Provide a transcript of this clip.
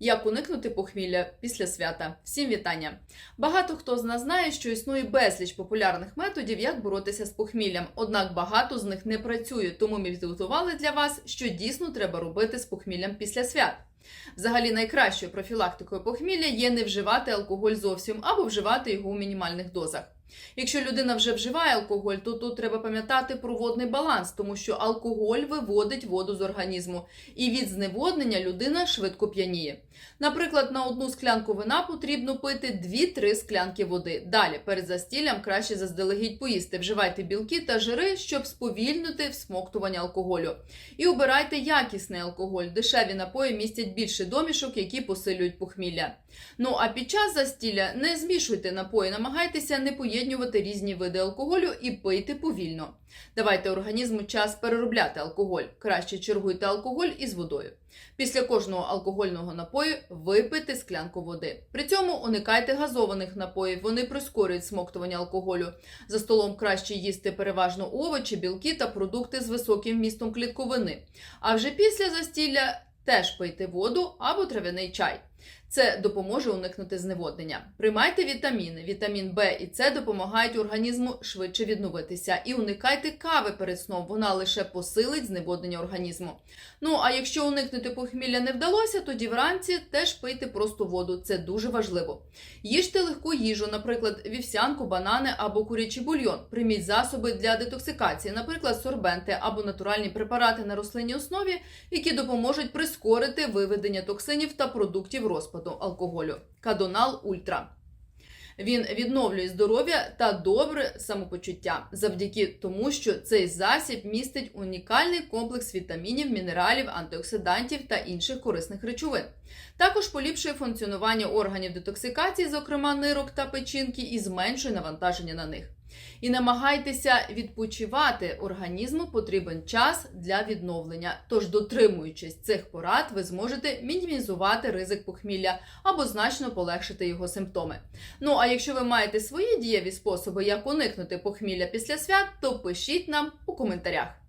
Як уникнути похмілля після свята? Всім вітання! Багато хто з нас знає, що існує безліч популярних методів, як боротися з похміллям. Однак багато з них не працює, тому ми підготували для вас, що дійсно треба робити з похміллям після свят. Взагалі, найкращою профілактикою похмілля є не вживати алкоголь зовсім або вживати його у мінімальних дозах. Якщо людина вже вживає алкоголь, то тут треба пам'ятати про водний баланс, тому що алкоголь виводить воду з організму, і від зневоднення людина швидко п'яніє. Наприклад, на одну склянку вина потрібно пити 2-3 склянки води. Далі, перед застіллям краще заздалегідь поїсти. Вживайте білки та жири, щоб сповільнити всмоктування алкоголю. І обирайте якісний алкоголь. Дешеві напої містять більше домішок, які посилюють похмілля. Ну а під час застілля не змішуйте напої, намагайтеся не поєднувати різні види алкоголю і пийте повільно. Давайте організму час переробляти алкоголь. Краще чергуйте алкоголь із водою. Після кожного алкогольного напою випийте склянку води. При цьому уникайте газованих напоїв, вони прискорюють смоктування алкоголю. За столом краще їсти переважно овочі, білки та продукти з високим вмістом клітковини. А вже після застілля теж пийте воду або трав'яний чай. Це допоможе уникнути зневоднення. Приймайте вітаміни. Вітамін Б і С допомагають організму швидше відновитися. І уникайте кави перед сном. Вона лише посилить зневоднення організму. Ну а якщо уникнути похмілля не вдалося, тоді вранці теж пийте просто воду. Це дуже важливо. Їжте легку їжу, наприклад, вівсянку, банани або курячий бульйон. Прийміть засоби для детоксикації, наприклад, сорбенти або натуральні препарати на рослинній основі, які допоможуть прискорити виведення токсинів та продуктів розпаду алкоголю. Кадонал Ультра. Він відновлює здоров'я та добре самопочуття завдяки тому, що цей засіб містить унікальний комплекс вітамінів, мінералів, антиоксидантів та інших корисних речовин. Також поліпшує функціонування органів детоксикації, зокрема нирок та печінки, і зменшує навантаження на них. І намагайтеся відпочивати. Організму потрібен час для відновлення. Тож, дотримуючись цих порад, ви зможете мінімізувати ризик похмілля або значно полегшити його симптоми. Ну а якщо ви маєте свої дієві способи, як уникнути похмілля після свят, то пишіть нам у коментарях.